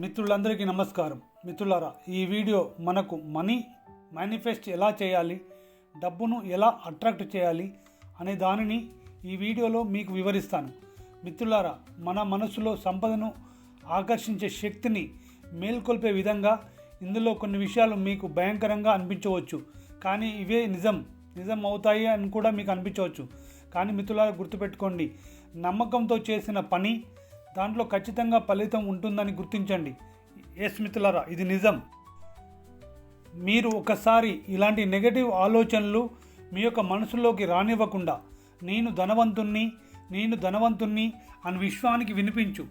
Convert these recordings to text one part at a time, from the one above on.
మిత్రులందరికీ నమస్కారం. మిత్రులారా ఈ వీడియో మనకు మనీ మేనిఫెస్ట్ ఎలా చేయాలి డబ్బును ఎలా అట్రాక్ట్ చేయాలి అనే దానిని ఈ వీడియోలో మీకు వివరిస్తాను. మిత్రులారా మన మనసులో సంపదను ఆకర్షించే శక్తిని మేల్కొల్పే విధంగా ఇందులో కొన్ని విషయాలు మీకు భయంకరంగా అనిపించవచ్చు. కానీ ఇవే నిజం నిజం అవుతాయి అని కూడా మీకు అనిపించవచ్చు. కానీ మిత్రులారా గుర్తుపెట్టుకోండి నమ్మకంతో చేసిన పని దాంట్లో ఖచ్చితంగా ఫలితం ఉంటుందని గుర్తించండి. ఎస్ మిత్రులారా ఇది నిజం. మీరు ఒకసారి ఇలాంటి నెగటివ్ ఆలోచనలు మీ యొక్క మనసులోకి రానివ్వకుండా నేను ధనవంతుణ్ణి నేను ధనవంతుణ్ణి అని విశ్వానికి వినిపించు.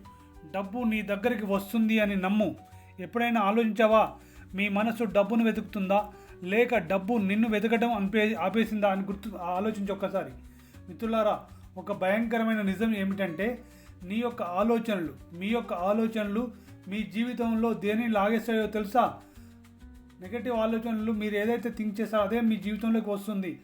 డబ్బు నీ దగ్గరికి వస్తుంది అని నమ్ము. ఎప్పుడైనా ఆలోచించావా? మీ మనసు డబ్బును వెతుకుతుందా? లేక డబ్బు నిన్ను వెతకడం అనిపే ఆపేసిందా అని గుర్తు ఆలోచించి ఒక్కసారి. మిత్రులారా ఒక భయంకరమైన నిజం ఏమిటంటే నీ యొక్క ఆలోచనలు మీ యొక్క ఆలోచనలు మీ జీవితంలో దేని లాగేస్తాయో తెలుసా? నెగటివ్ ఆలోచనలు మీరు ఏదైతే థింక్ చేస్తారో అదే మీ జీవితంలోకి వస్తుంది.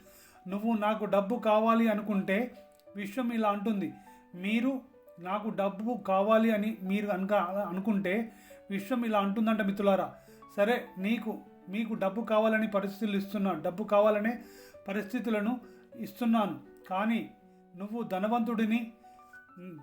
నువ్వు నాకు డబ్బు కావాలి అనుకుంటే విశ్వం ఇలా అంటుంది. మీరు నాకు డబ్బు కావాలి అని మీరు అనుక అనుకుంటే విశ్వం ఇలా అంటుందంట మిత్రులారా. సరే నీకు మీకు డబ్బు కావాలని పరిస్థితులు ఇస్తున్నాను డబ్బు కావాలనే పరిస్థితులను ఇస్తున్నాను. కానీ నువ్వు ధనవంతుడిని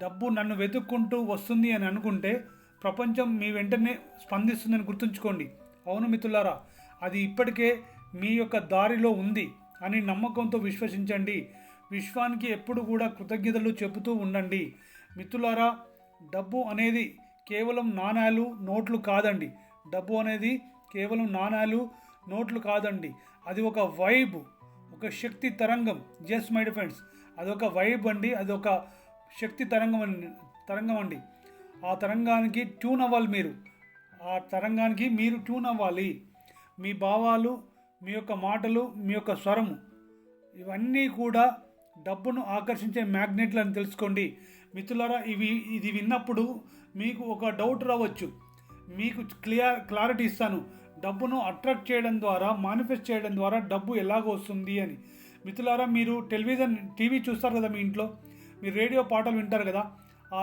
డబ్బు నన్ను వెతుక్కుంటూ వస్తుంది అని అనుకుంటే ప్రపంచం మీ వెంటనే స్పందిస్తుందని గుర్తుంచుకోండి. అవును మిత్రులారా అది ఇప్పటికే మీ యొక్క దారిలో ఉంది అని నమ్మకంతో విశ్వసించండి. విశ్వానికి ఎప్పుడు కూడా కృతజ్ఞతలు చెబుతూ ఉండండి. మిత్రులారా డబ్బు అనేది కేవలం నాణాలు నోట్లు కాదండి. డబ్బు అనేది కేవలం నాణాలు నోట్లు కాదండి. అది ఒక వైబ్ ఒక శక్తి తరంగం. జస్ట్ మై ఫ్రెండ్స్ అదొక వైబ్ అండి. అదొక శక్తి తరంగం అండి తరంగం అండి. ఆ తరంగానికి ట్యూన్ అవ్వాలి మీరు. ఆ తరంగానికి మీరు ట్యూన్ అవ్వాలి. మీ భావాలు మీ యొక్క మాటలు మీ యొక్క స్వరము ఇవన్నీ కూడా డబ్బును ఆకర్షించే మ్యాగ్నెట్లు అని తెలుసుకోండి. మిత్రులారా ఇవి ఇది విన్నప్పుడు మీకు ఒక డౌట్ రావచ్చు. మీకు క్లియర్ క్లారిటీ ఇస్తాను. డబ్బును అట్రాక్ట్ చేయడం ద్వారా మానిఫెస్ట్ చేయడం ద్వారా డబ్బు ఎలాగ వస్తుంది అని. మిత్రులారా మీరు టెలివిజన్ టీవీ చూస్తారు కదా మీ ఇంట్లో? మీరు రేడియో పాటలు వింటారు కదా.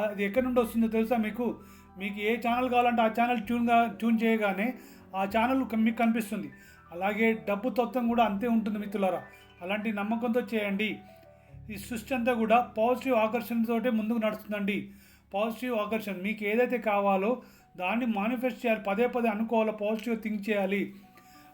అది ఎక్కడి నుండి వస్తుందో తెలుసా మీకు? మీకు ఏ ఛానల్ కావాలంటే ఆ ఛానల్ ట్యూన్గా ట్యూన్ చేయగానే ఆ ఛానల్ మీకు కనిపిస్తుంది. అలాగే డబ్బు తత్వం కూడా అంతే ఉంటుంది మిత్రులారా. అలాంటి నమ్మకంతో చేయండి. ఈ సృష్టి అంతా కూడా పాజిటివ్ ఆకర్షణతోటే ముందుకు నడుస్తుందండి. పాజిటివ్ ఆకర్షణ మీకు ఏదైతే కావాలో దాన్ని మేనిఫెస్ట్ చేయాలి. పదే పదే అనుకోవాలో పాజిటివ్ థింక్ చేయాలి.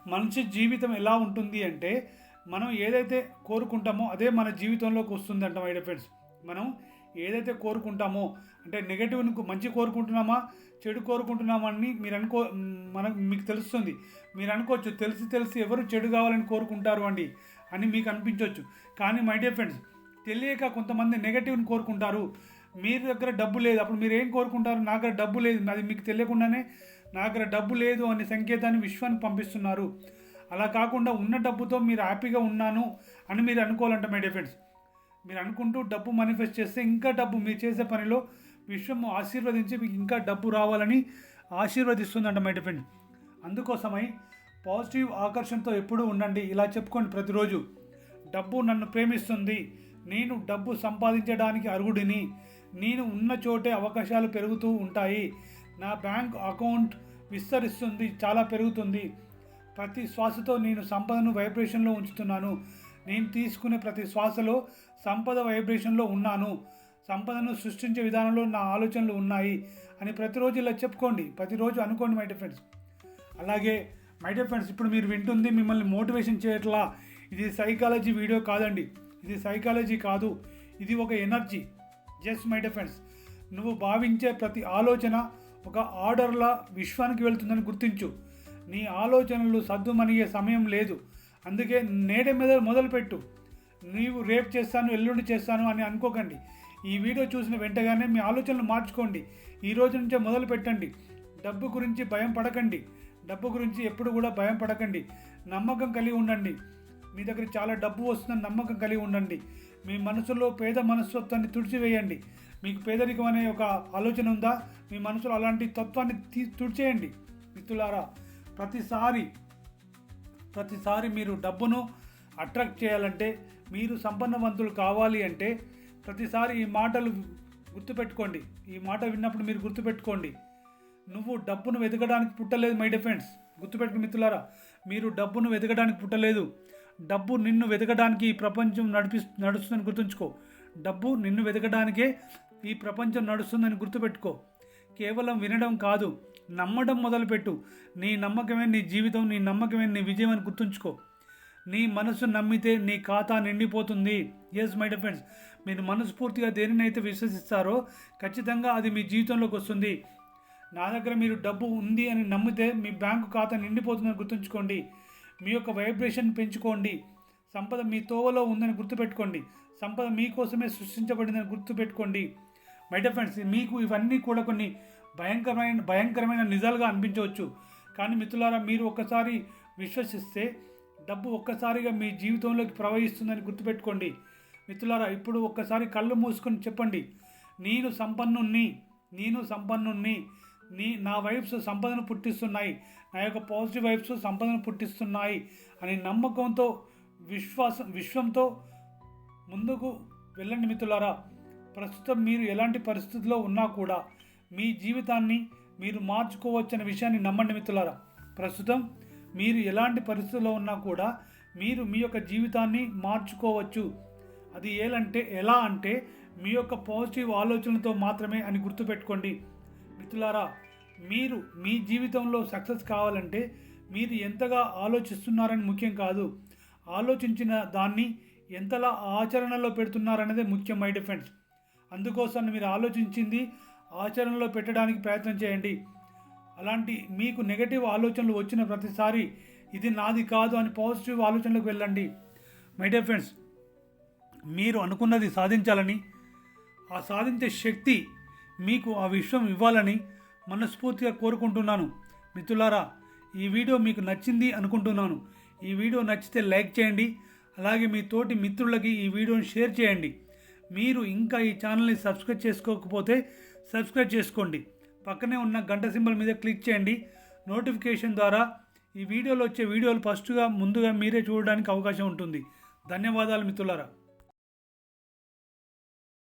మనిషి జీవితం ఎలా ఉంటుంది అంటే మనం ఏదైతే కోరుకుంటామో అదే మన జీవితంలోకి వస్తుందంట అంట మై ఫ్రెండ్స్ మనం ఏదైతే కోరుకుంటామో అంటే నెగటివ్ని మంచి కోరుకుంటున్నామా చెడు కోరుకుంటున్నామా అని మీరు అనుకో మనకు మీకు తెలుస్తుంది. మీరు అనుకోవచ్చు తెలిసి తెలిసి ఎవరు చెడు కావాలని కోరుకుంటారు అండి అని మీకు అనిపించవచ్చు. కానీ మై డియర్ ఫ్రెండ్స్ తెలియక కొంతమంది నెగటివ్ని కోరుకుంటారు. మీ దగ్గర డబ్బు లేదు. అప్పుడు మీరు ఏం కోరుకుంటారు? నా దగ్గర డబ్బు లేదు. అది మీకు తెలియకుండానే నా దగ్గర డబ్బు లేదు అనే సంకేతాన్ని విశ్వాన్ని పంపిస్తున్నారు. అలా కాకుండా ఉన్న డబ్బుతో మీరు హ్యాపీగా ఉన్నాను అని మీరు అనుకోవాలంట మై డియర్ ఫ్రెండ్స్ మీరు అనుకుంటూ డబ్బు మేనిఫెస్ట్ చేస్తే ఇంకా డబ్బు మీరు చేసే పనిలో విశ్వం ఆశీర్వదించి మీకు ఇంకా డబ్బు రావాలని ఆశీర్వదిస్తుందంట మై డియర్ ఫ్రెండ్ అందుకోసమై పాజిటివ్ ఆకర్షణతో ఎప్పుడూ ఉండండి. ఇలా చెప్పుకోండి ప్రతిరోజు. డబ్బు నన్ను ప్రేమిస్తుంది. నేను డబ్బు సంపాదించడానికి అర్హుడిని. నేను ఉన్న చోటే అవకాశాలు పెరుగుతూ ఉంటాయి. నా బ్యాంక్ అకౌంట్ విస్తరిస్తుంది. చాలా పెరుగుతుంది. ప్రతి శ్వాసతో నేను సంపదను వైబ్రేషన్లో ఉంచుతున్నాను. నేను తీసుకునే ప్రతి శ్వాసలో సంపద వైబ్రేషన్లో ఉన్నాను. సంపదను సృష్టించే విధానంలో నా ఆలోచనలు ఉన్నాయి అని ప్రతిరోజు ఇలా చెప్పుకోండి. ప్రతిరోజు అనుకోండి మై డియర్ ఫ్రెండ్స్ అలాగే మై డియర్ ఫ్రెండ్స్ ఇప్పుడు మీరు వింటుంది మిమ్మల్ని మోటివేషన్ చేయట్లా. ఇది సైకాలజీ వీడియో కాదండి. ఇది సైకాలజీ కాదు. ఇది ఒక energy just my dear friends నువ్వు భావించే ప్రతి ఆలోచన ఒక ఆర్డర్లా విశ్వానికి వెళ్తుందని గుర్తించు. నీ ఆలోచనలు సద్దుమనిగే సమయం లేదు. అందుకే నేడే మీద మొదలుపెట్టు. నీవు రేపు చేస్తాను ఎల్లుండి చేస్తాను అని అనుకోకండి. ఈ వీడియో చూసిన వెంటగానే మీ ఆలోచనలు మార్చుకోండి. ఈ రోజు నుంచే మొదలు పెట్టండి. డబ్బు గురించి భయం పడకండి. డబ్బు గురించి ఎప్పుడు కూడా భయం పడకండి. నమ్మకం కలిగి ఉండండి. మీ దగ్గర చాలా డబ్బు వస్తుందని నమ్మకం కలిగి ఉండండి. మీ మనసులో పేద మనస్తత్వాన్ని తుడిచివేయండి. మీకు పేదరికం అనే ఒక ఆలోచన ఉందా? మీ మనసులో అలాంటి తత్వాన్ని తీ తుడిచేయండి. మిత్రులారా ప్రతిసారి ప్రతిసారి మీరు డబ్బును అట్రాక్ట్ చేయాలంటే మీరు సంపన్నవంతులు కావాలి అంటే ప్రతిసారి ఈ మాటలు గుర్తుపెట్టుకోండి. ఈ మాట విన్నప్పుడు మీరు గుర్తుపెట్టుకోండి. నువ్వు డబ్బును వెతకడానికి పుట్టలేదు మై డిఫెండ్స్ గుర్తుపెట్టుకు మిత్రులారా మీరు డబ్బును వెతకడానికి పుట్టలేదు. డబ్బు నిన్ను వెతకడానికి ఈ ప్రపంచం నడిపి నడుస్తుందని గుర్తుంచుకో. డబ్బు నిన్ను వెతకడానికే ఈ ప్రపంచం నడుస్తుందని గుర్తుపెట్టుకో. కేవలం వినడం కాదు నమ్మడం మొదలుపెట్టు. నీ నమ్మకమే నీ జీవితం నీ నమ్మకమే నీ విజయం అని గుర్తుంచుకో. నీ మనసు నమ్మితే నీ ఖాతా నిండిపోతుంది. ఎస్ మై డిఫెండ్స్ మీరు మనస్ఫూర్తిగా దేనినైతే విశ్వసిస్తారో ఖచ్చితంగా అది మీ జీవితంలోకి వస్తుంది. నా దగ్గర మీరు డబ్బు ఉంది అని నమ్మితే మీ బ్యాంకు ఖాతా నిండిపోతుందని గుర్తుంచుకోండి. మీ యొక్క వైబ్రేషన్ పెంచుకోండి. సంపద మీ తోవలో ఉందని గుర్తుపెట్టుకోండి. సంపద మీకోసమే సృష్టించబడిందని గుర్తుపెట్టుకోండి. మై డియర్ ఫ్రెండ్స్ మీకు ఇవన్నీ కూడా కొన్ని భయంకరమైన భయంకరమైన నిజాలుగా అనిపించవచ్చు. కానీ మిత్రులారా మీరు ఒక్కసారి విశ్వసిస్తే డబ్బు ఒక్కసారిగా మీ జీవితంలోకి ప్రవహిస్తుందని గుర్తుపెట్టుకోండి. మిత్రులారా ఇప్పుడు ఒక్కసారి కళ్ళు మూసుకొని చెప్పండి. నేను సంపన్నుణ్ణి నేను సంపన్నుణ్ణి నీ నా వైబ్స్ సంపదను పుట్టిస్తున్నాయి నా యొక్క పాజిటివ్ వైబ్స్ సంపదను పుట్టిస్తున్నాయి అనే నమ్మకంతో విశ్వాసం విశ్వంతో ముందుకు వెళ్ళండి మిత్రులారా. ప్రస్తుతం మీరు ఎలాంటి పరిస్థితుల్లో ఉన్నా కూడా మీ జీవితాన్ని మీరు మార్చుకోవచ్చనే విషయాన్ని నమ్మండి మిత్రులారా. ప్రస్తుతం మీరు ఎలాంటి పరిస్థితుల్లో ఉన్నా కూడా మీరు మీ యొక్క జీవితాన్ని మార్చుకోవచ్చు. అది ఏలంటే ఎలా అంటే మీ యొక్క పాజిటివ్ ఆలోచనలతో మాత్రమే అని గుర్తుపెట్టుకోండి. మిత్రులారా మీరు మీ జీవితంలో సక్సెస్ కావాలంటే మీరు ఎంతగా ఆలోచిస్తున్నారని ముఖ్యం కాదు. ఆలోచించిన దాన్ని ఎంతలా ఆచరణలో పెడుతున్నారనేదే ముఖ్యం మై డిఫెన్స్ అందుకోసం మీరు ఆలోచించింది ఆచరణలో పెట్టడానికి ప్రయత్నం చేయండి. అలాంటి మీకు నెగటివ్ ఆలోచనలు వచ్చిన ప్రతిసారి ఇది నాది కాదు అని పాజిటివ్ ఆలోచనలకు వెళ్ళండి. మై డియర్ ఫ్రెండ్స్ మీరు అనుకున్నది సాధించాలని ఆ సాధించే శక్తి మీకు ఆ విశ్వం ఇవ్వాలని మనస్ఫూర్తిగా కోరుకుంటున్నాను. మిత్రులారా ఈ వీడియో మీకు నచ్చింది అనుకుంటున్నాను. ఈ వీడియో నచ్చితే లైక్ చేయండి. అలాగే మీ తోటి మిత్రులకి ఈ వీడియోని షేర్ చేయండి. మీరు ఇంకా ఈ ఛానల్ని సబ్స్క్రైబ్ చేసుకోకపోతే సబ్స్క్రైబ్ చేసుకోండి. పక్కనే ఉన్న గంట సింబల్ మీద క్లిక్ చేయండి. నోటిఫికేషన్ ద్వారా ఈ వీడియోలో వచ్చే వీడియోలు ఫస్ట్గా ముందుగా మీరే చూడడానికి అవకాశం ఉంటుంది. ధన్యవాదాలు మిత్రులారా.